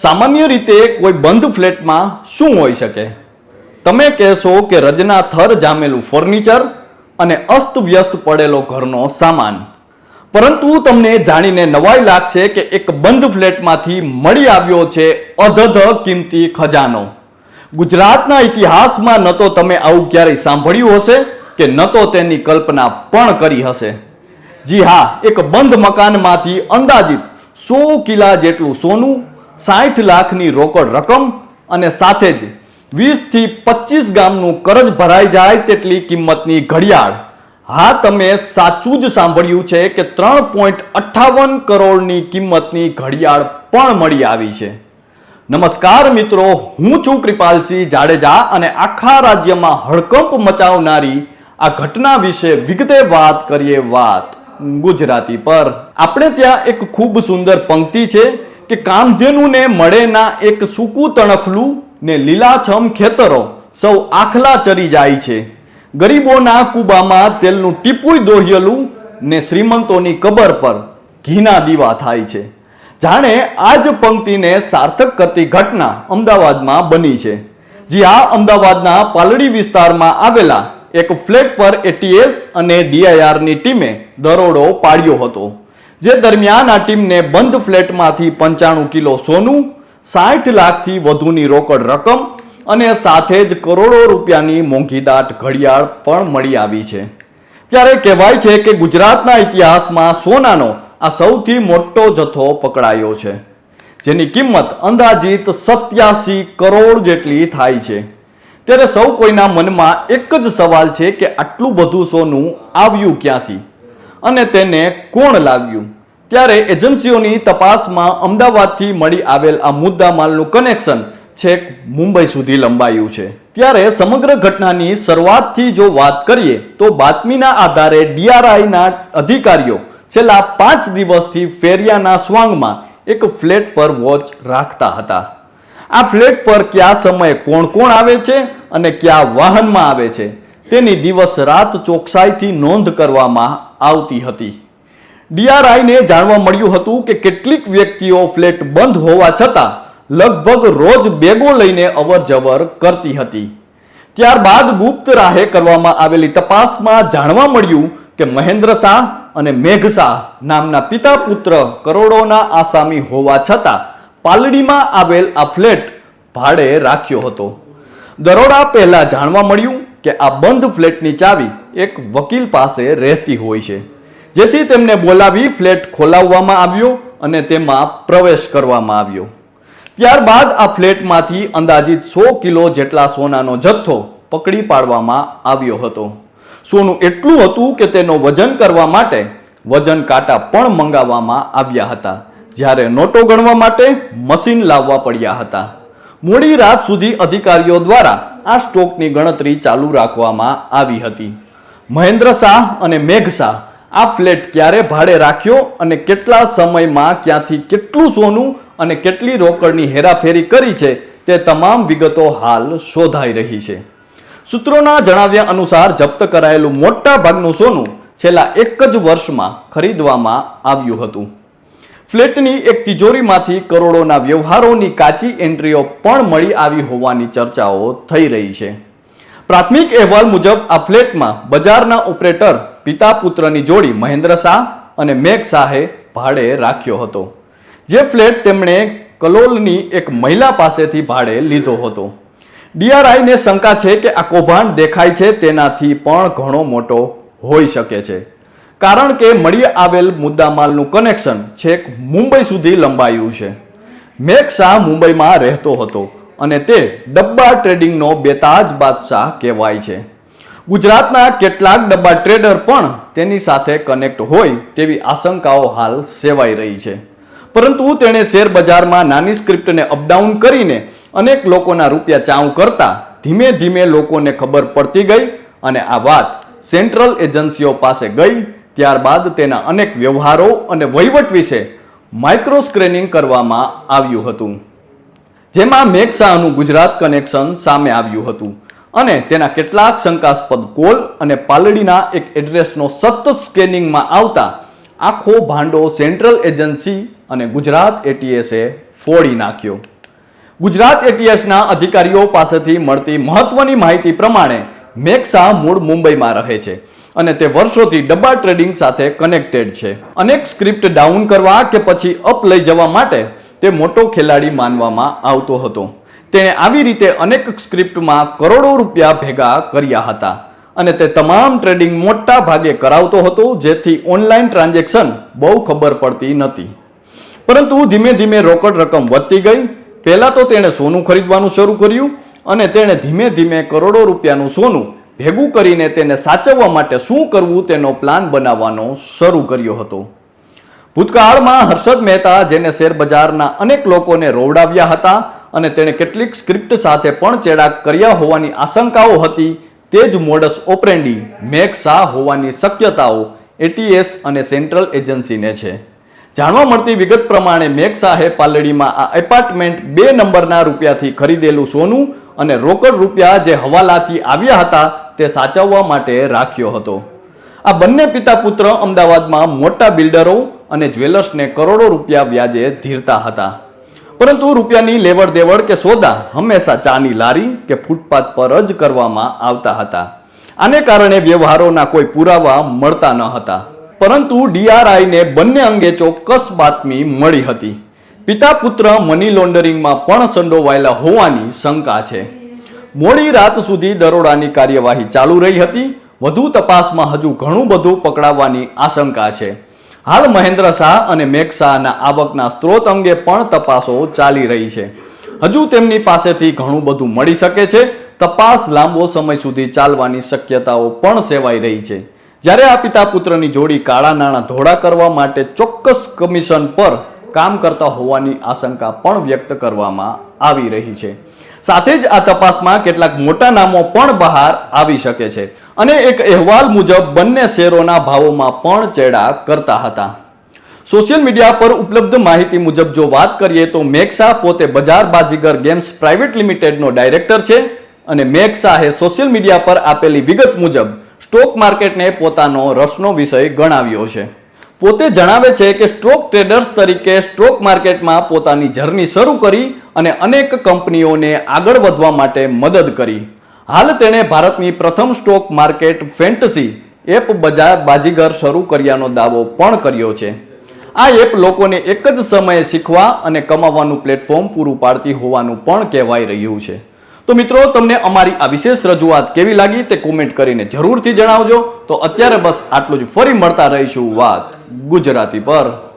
સામાન્ય રીતે કોઈ બંધ ફ્લેટમાં શું હોઈ શકે? તમે કહેશો કે રજના થર જામેલું ફર્નિચર અને અસ્તવ્યસ્ત પડેલો ઘરનો સામાન. પરંતુ તમને જાણીને નવાઈ લાગશે કે એક બંધ ફ્લેટમાંથી મળી આવ્યો છે અધધ કિંમતી ખજાનો. ગુજરાતના ઇતિહાસમાં ન તો તમે આવું ક્યારેય સાંભળ્યું હશે કે ન તો તેની કલ્પના પણ કરી હશે. જી હા, એક બંધ મકાનમાંથી અંદાજિત સો કિલા જેટલું સોનું સાઠ લાખની રોકડ રકમ અને સાથે જ વીસથી પચીસ ગામનું કરજ ભરાઈ જાય તેટલી કિંમતની ઘડિયાળ. હા, તમે સાચું જ સાંભળ્યું છે કે ત્રણ પોઈન્ટ અઠ્ઠાવન કરોડની કિંમતની ઘડિયાળ પણ મળી આવી છે. નમસ્કાર મિત્રો, હું છું કૃપાલસિંહ જાડેજા અને આખા રાજ્યમાં હડકંપ મચાવનારી આ ઘટના વિશે વિગતે વાત કરીએ વાત ગુજરાતી પર. આપણે ત્યાં એક ખૂબ સુંદર પંક્તિ છે કે કામધેનુને મળે ના એક સૂકું તણખલું ને લીલાછમ ખેતરો સૌ આખલા ચરી જાય છે. ગરીબોના કુબામાં તેલનું ટીપુય દોહ્યેલું ને શ્રીમંતોની કબર પર ઘીના દીવા થાય છે. જાણે આ જ પંક્તિને સાર્થક કરતી ઘટના અમદાવાદમાં બની છે. જે આ અમદાવાદના પાલડી વિસ્તારમાં આવેલા એક ફ્લેટ પર એટીએસ અને ડીઆઈઆરની ટીમે દરોડો પાડ્યો હતો. જે દરમિયાન આ ટીમને બંધ ફ્લેટમાંથી પંચાણું કિલો સોનું, સાઠ લાખથી વધુની રોકડ રકમ અને સાથે જ કરોડો રૂપિયાની મોંઘીદાટ ઘડિયાળ પણ મળી આવી છે. ત્યારે કહેવાય છે કે ગુજરાતના ઇતિહાસમાં સોનાનો આ સૌથી મોટો જથ્થો પકડાયો છે, જેની કિંમત અંદાજિત સત્યાસી કરોડ જેટલી થાય છે. ત્યારે સૌ કોઈના મનમાં એક જ સવાલ છે કે આટલું બધું સોનું આવ્યું ક્યાંથી? અને તેને કોણ લાવ્યું? ત્યારે એજન્સીઓની તપાસમાં અમદાવાદથી મળી આવેલ આ મુદ્દામાલનું કનેક્શન છેક મુંબઈ સુધી લંબાયું છે. ત્યારે સમગ્ર ઘટનાની શરૂઆતથી જો વાત કરીએ તો બાતમીના આધારે ડીઆરઆઈના અધિકારીઓ છેલ્લા પાંચ દિવસથી ફેરિયાના સ્વાંગમાં એક ફ્લેટ પર વોચ રાખતા હતા. આ ફ્લેટ પર કયા સમયે કોણ કોણ આવે છે અને કયા વાહનમાં આવે છે? તેની દિવસ રાત ચોકસાઈથી નોંધ કરવામાં આવતી હતી. ડીઆરઆઈને જાણવા મળ્યું હતું કે કેટલીક વ્યક્તિઓ ફ્લેટ બંધ હોવા છતાં લગભગ રોજ બેગો લઈને અવર જવર કરતી હતી. ત્યારબાદ ગુપ્ત રાહે કરવામાં આવેલી તપાસમાં જાણવા મળ્યું કે મહેન્દ્ર શાહ અને મેઘ શાહ નામના પિતા પુત્ર કરોડોના આસામી હોવા છતાં પાલડીમાં આવેલ આ ફ્લેટ ભાડે રાખ્યો હતો. દરોડા પહેલા જાણવા મળ્યું કે આ બંધ ફ્લેટની ચાવી એક વકીલ પાસે રહેતી હોય છે. જેથી તેમને બોલાવી ફ્લેટ ખોલાવવામાં આવ્યો અને તેમાં પ્રવેશ કરવામાં આવ્યો. ત્યારબાદ આ ફ્લેટમાંથી અંદાજિત સો કિલો જેટલા સોનાનો જથ્થો પકડી પાડવામાં આવ્યો હતો. સોનું એટલું હતું કે તેનો વજન કરવા માટે વજન કાંટા પણ મંગાવવામાં આવ્યા હતા. જ્યારે નોટો ગણવા માટે મશીન લાવવા પડ્યા હતા. મોડી રાત સુધી અધિકારીઓ દ્વારા આ સ્ટોકની ગણતરી ચાલુ રાખવામાં આવી હતી. મહેન્દ્ર શાહ અને મેઘ શાહ, આ ફ્લેટ ક્યારે ભાડે રાખ્યો અને કેટલા સમયમાં ક્યાંથી કેટલું સોનું અને કેટલી રોકડની હેરાફેરી કરી છે તે તમામ વિગતો હાલ શોધાઈ રહી છે. સૂત્રોના જણાવ્યા અનુસાર જપ્ત કરાયેલું મોટા ભાગનું સોનું છેલ્લા એક જ વર્ષમાં ખરીદવામાં આવ્યું હતું. ફ્લેટની એક તિજોરીમાંથી કરોડોના વ્યવહારોની કાચી એન્ટ્રીઓ પણ મળી આવી હોવાની ચર્ચાઓ થઈ રહી છે. પ્રાથમિક અહેવાલ મુજબ આ ફ્લેટમાં બજારના ઓપરેટર, પિતા પુત્રની જોડી મહેન્દ્ર શાહ અને મેઘ શાહે ભાડે રાખ્યો હતો, જે ફ્લેટ તેમણે કલોલની એક મહિલા પાસેથી ભાડે લીધો હતો. ડીઆરઆઈને શંકા છે કે આ કૌભાંડ દેખાય છે તેનાથી પણ ઘણો મોટો હોઈ શકે છે. કારણ કે મળી આવેલ મુદ્દામાલનું કનેક્શન છેક મુંબઈ સુધી લંબાયું છે. મેક શાહ મુંબઈમાં રહેતો હતો અને તે ડબ્બા ટ્રેડિંગનો બેતાજ બાદશાહ કહેવાય છે. ગુજરાતના કેટલાક ડબ્બા ટ્રેડર પણ તેની સાથે કનેક્ટ હોય તેવી આશંકાઓ હાલ સેવાઈ રહી છે. પરંતુ તેણે શેર બજારમાં નાની સ્ક્રિપ્ટને અપડાઉન કરીને અનેક લોકોના રૂપિયા ચાઉ કરતા ધીમે ધીમે લોકોને ખબર પડતી ગઈ અને આ વાત સેન્ટ્રલ એજન્સીઓ પાસે ગઈ ત્યારબાદ તેના અનેક વ્યવહારો અને વહીવટ વિશે માઇક્રો સ્ક્રીનિંગ કરવામાં આવ્યું હતું. જેમાં મેઘ શાહનું ગુજરાત કનેક્શન સામે આવ્યું હતું અને તેના કેટલાક શંકાસ્પદ કોલ અને પાલડીના એક એડ્રેસનો સતત સ્કેનિંગમાં આવતા આખો ભાંડો સેન્ટ્રલ એજન્સી અને ગુજરાત એટીએસે ફોડી નાખ્યો. ગુજરાત એટીએસના અધિકારીઓ પાસેથી મળતી મહત્વની માહિતી પ્રમાણે મેક્સા મૂળ મુંબઈમાં રહે છે. અને તે વર્ષોથી ડબ્બા ટ્રેડિંગ સાથે કનેક્ટેડ છે. અનેક સ્ક્રિપ્ટ ડાઉન કરવા કે પછી અપ લઈ જવા માટે તે મોટો ખેલાડી માનવામાં આવતો હતો. તેણે આવી રીતે અનેક સ્ક્રિપ્ટમાં કરોડો રૂપિયા ભેગા કર્યા હતા. અને તે તમામ ટ્રેડિંગ મોટા ભાગે કરાવતો હતો, જેથી ઓનલાઈન ટ્રાન્ઝેક્શન બહુ ખબર પડતી નથી. પરંતુ ધીમે ધીમે રોકડ રકમ વધતી ગઈ. પહેલાં તો તેણે સોનું ખરીદવાનું શરૂ કર્યું અને તેણે ધીમે ધીમે કરોડો રૂપિયાનું સોનું ભેગું કરીને તેને સાચવવા માટે શું કરવું તેનો પ્લાન બનાવવાનો શરૂ કર્યો હતો. ભૂતકાળમાં હર્ષદ મહેતા જેને શેરબજારના અનેક લોકોને રોવડાવ્યા હતા અને તેણે કેટલીક સ્ક્રિપ્ટ સાથે પણ ચેડાક કર્યા હોવાની આશંકાઓ હતી, તે જ મોડસ ઓપરેન્ડી શાહ હોવાની શક્યતાઓ એટીએસ અને સેન્ટ્રલ એજન્સીને છે. જાણવા મળતી વિગત પ્રમાણે મેઘ શાહે પાલડીમાં આ એપાર્ટમેન્ટ બે નંબરના રૂપિયાથી ખરીદેલું સોનું અને રોકડ રૂપિયા જે હવાલાથી આવ્યા હતા તે સાચવવા માટે રાખ્યો હતો. આ બંને પિતા પુત્ર અમદાવાદમાં મોટા બિલ્ડરો અને જ્વેલર્સને કરોડો રૂપિયા વ્યાજે ધીરતા હતા. પરંતુ રૂપિયાની લેવડ દેવડ કે સોદા હંમેશા ચાની લારી કે ફૂટપાથ પર જ કરવામાં આવતા હતા. આને કારણે વ્યવહારોના કોઈ પુરાવા મળતા ન હતા. પરંતુ ડીઆરઆઈને બંને અંગે ચોક્કસ બાતમી મળી હતી. પિતા પુત્ર મની લોન્ડરિંગમાં પણ સંડોવાયેલા હોવાની શંકા છે. મોડી રાત સુધી દરોડાની કાર્યવાહી ચાલુ રહી હતી. વધુ તપાસમાં હજુ ઘણું બધું પકડાવવાની આશંકા છે. હાલ મહેન્દ્ર શાહ અને મેઘ શાહના આવકના સ્ત્રોત અંગે પણ તપાસો ચાલી રહી છે. હજુ તેમની પાસેથી ઘણું બધું મળી શકે છે. તપાસ લાંબો સમય સુધી ચાલવાની શક્યતાઓ પણ સેવાઈ રહી છે. જ્યારે આ પિતા પુત્રની જોડી કાળા નાણાં ધોળા કરવા માટે ચોક્કસ કમિશન પર કામ કરતા હોવાની આશંકા પણ વ્યક્ત કરવામાં આવી રહી છે. સાથે જ આ તપાસમાં કેટલાક મોટા નામો પણ બહાર આવી શકે છે. અને એક અહેવાલ મુજબ બંને શેરોના ભાવોમાં પણ ચેડા કરતા હતા. સોશિયલ મીડિયા પર ઉપલબ્ધ માહિતી મુજબ જો વાત કરીએ તો મેક્સા પોતે બજાર બાજીગર ગેમ્સ પ્રાઇવેટ લિમિટેડનો ડાયરેક્ટર છે અને મેઘ સોશિયલ મીડિયા પર આપેલી વિગત મુજબ સ્ટોક માર્કેટને પોતાનો રસનો વિષય ગણાવ્યો છે. પોતે જણાવે છે કે સ્ટોક ટ્રેડર્સ તરીકે સ્ટોક માર્કેટમાં પોતાની જર્ની શરૂ કરી અને અનેક કંપનીઓને આગળ વધવા માટે મદદ કરી. હાલ તેણે ભારતની પ્રથમ સ્ટોક માર્કેટ ફેન્ટસી એપ બજાર બાજીગર શરૂ કર્યાનો દાવો પણ કર્યો છે. આ એપ લોકોને એક જ સમયે શીખવા અને કમાવાનું પ્લેટફોર્મ પૂરું પાડતી હોવાનું પણ કહેવાઈ રહ્યું છે. તો મિત્રો, તમને અમારી આ વિશેષ રજૂઆત કેવી લાગી તે કોમેન્ટ કરીને જરૂરથી જણાવજો. તો અત્યારે બસ આટલું જ. ફરી મળતા રહીશું વાત ગુજરાતી પર.